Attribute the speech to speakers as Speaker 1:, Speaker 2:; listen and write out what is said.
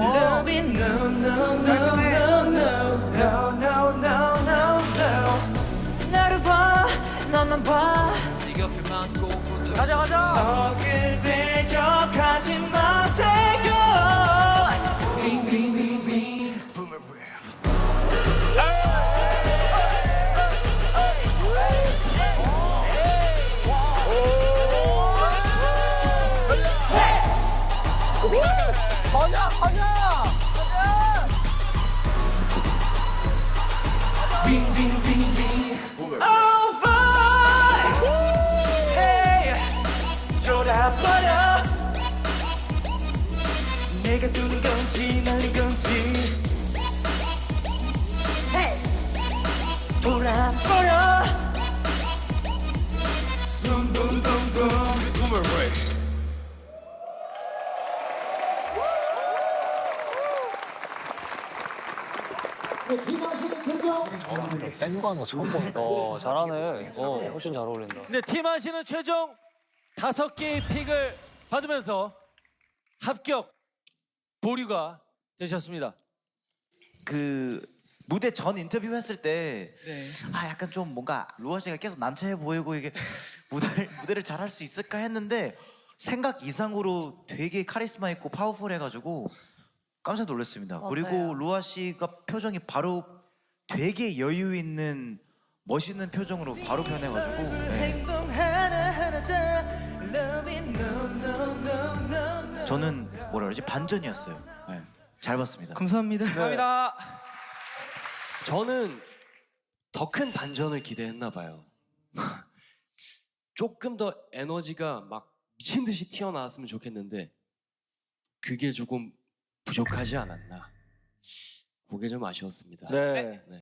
Speaker 1: love it no no no no no no no no no no 나를 봐 너만
Speaker 2: 봐네 곁에만 꼭 붙어
Speaker 1: 가자 가자 가자, 가자! 가자! 빙빙빙빙. Oh, fine! Hey! 버려 내가 두는 건지 날린 건지. Hey! 돌아버려!
Speaker 3: 센거 처음 본다. 어, 잘하네. 어, 훨씬 잘 어울린다.
Speaker 4: 네, 팀 하시는 최종 다섯 개의 픽을 받으면서 합격 보류가 되셨습니다.
Speaker 5: 그 무대 전 인터뷰 했을 때
Speaker 1: 네.
Speaker 5: 아 약간 좀 뭔가 루아 씨가 계속 난처해 보이고 이게 무대를 무대를 잘 할 수 있을까 했는데 생각 이상으로 되게 카리스마 있고 파워풀 해가지고 깜짝 놀랐습니다. 그리고 루아 씨가 표정이 바로 되게 여유 있는 멋있는 표정으로 바로 변해가지고 네. 저는 뭐라 그러지 반전이었어요. 네. 잘 봤습니다.
Speaker 1: 감사합니다
Speaker 4: 감사합니다.
Speaker 6: 저는 더 큰 반전을 기대했나 봐요. 조금 더 에너지가 막 미친 듯이 튀어나왔으면 좋겠는데 그게 조금 부족하지 않았나. 그게 좀 아쉬웠습니다.
Speaker 3: 네.